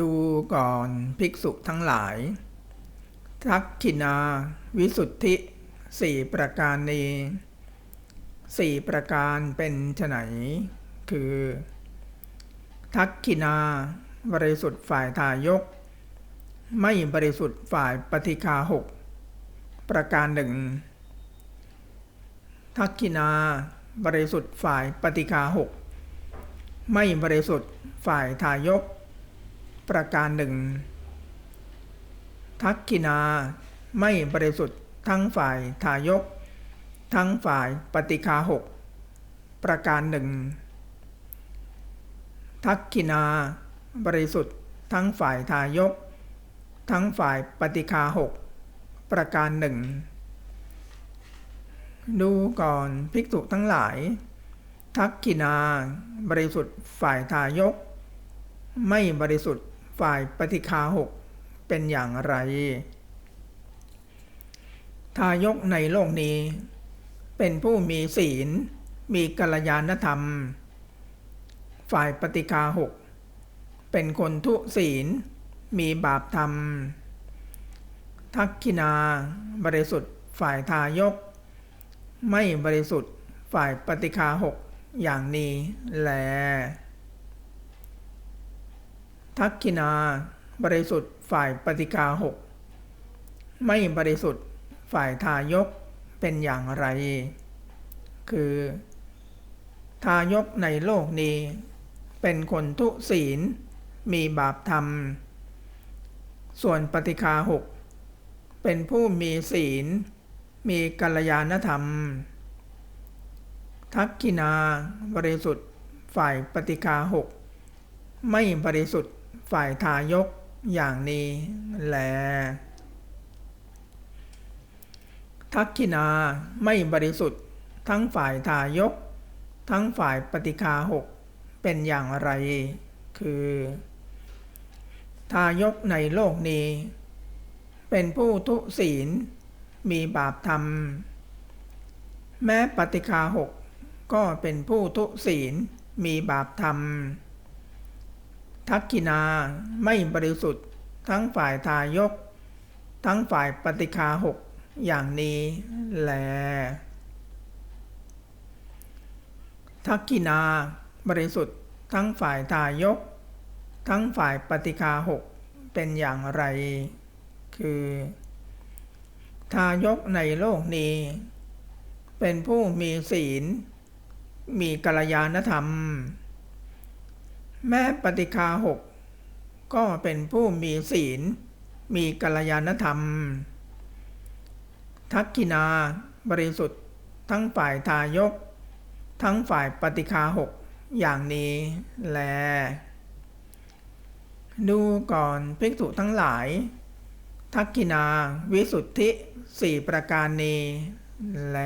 ดูก่อนภิกษุทั้งหลาย ทักขินา วิสุทธิสี่ประการนี้สี่ประการเป็นไนคือ ทักขินา บริสุทธิ์ฝ่ายทายก ไม่บริสุทธิ์ฝ่ายปฏิคาหกประการหนึ่งทักขินา บริสุทธิ์ฝ่ายปฏิคาหกไม่บริสุทธิ์ฝ่ายทายก ประการหนึ่ง ทักขินาไม่บริสุทธิ์ทั้งฝ่ายทายก ทั้งฝ่ายปฏิคาหกประการหนึ่ง ทักขินาบริสุทธิ์ทั้งฝ่ายทายก ทั้งฝ่ายปฏิคาหกประการหนึ่ง ดูก่อนภิกษุทั้งหลาย ทักขินาบริสุทธิ์ฝ่ายทายก ไม่บริสุทธิ์ ฝ่ายปฏิคาหกเป็นอย่างไร ทายกในโลกนี้ เป็นผู้มีศีล มีกัลยาณธรรม ฝ่ายปฏิคาหกเป็นคนทุศีล มีบาปธรรม ทักขินา บริสุทธิ์ฝ่ายทายก ไม่บริสุทธิ์ฝ่ายปฏิคาหกอย่างนี้แหละ ทักขินา บริสุทธิ์ฝ่ายปฏิคาหกไม่บริสุทธิ์ฝ่ายทายกเป็นอย่างไร คือ ทายกในโลกนี้ เป็นคนทุศีล มีบาปธรรม ส่วนปฏิคาหกเป็นผู้มีศีล มีกัลยาณธรรม ทักขินา บริสุทธิ์ฝ่ายปฏิคาหกไม่บริสุทธิ์ ฝ่ายทายกอย่างนี้แล ทักขินาไม่บริสุทธิ์ ทั้งฝ่ายทายก ทั้งฝ่ายปฏิคาหกเป็นอย่างไร คือ ทายกในโลกนี้ เป็นผู้ทุศีล มีบาปธรรม แม้ปฏิคาหกก็เป็นผู้ทุศีล มีบาปธรรม ทักขินาไม่บริสุทธิ์ ทั้งฝ่ายทายก ทั้งฝ่ายปฏิคาหกอย่างนี้แล ทักขินาบริสุทธิ์ ทั้งฝ่ายทายก ทั้งฝ่ายปฏิคาหกเป็นอย่างไร คือ ทายกในโลกนี้ เป็นผู้มีศีล มีกัลยาณธรรม แม้ปฏิคาหกก็เป็นผู้มีศีล มีกัลยาณธรรม ทักขินาบริสุทธิ์ ทั้งฝ่ายทายก ทั้งฝ่ายปฏิคาหกอย่างนี้แล ดูก่อนภิกษุทั้งหลาย ทักขินาวิสุทธิสี่ประการนี้แล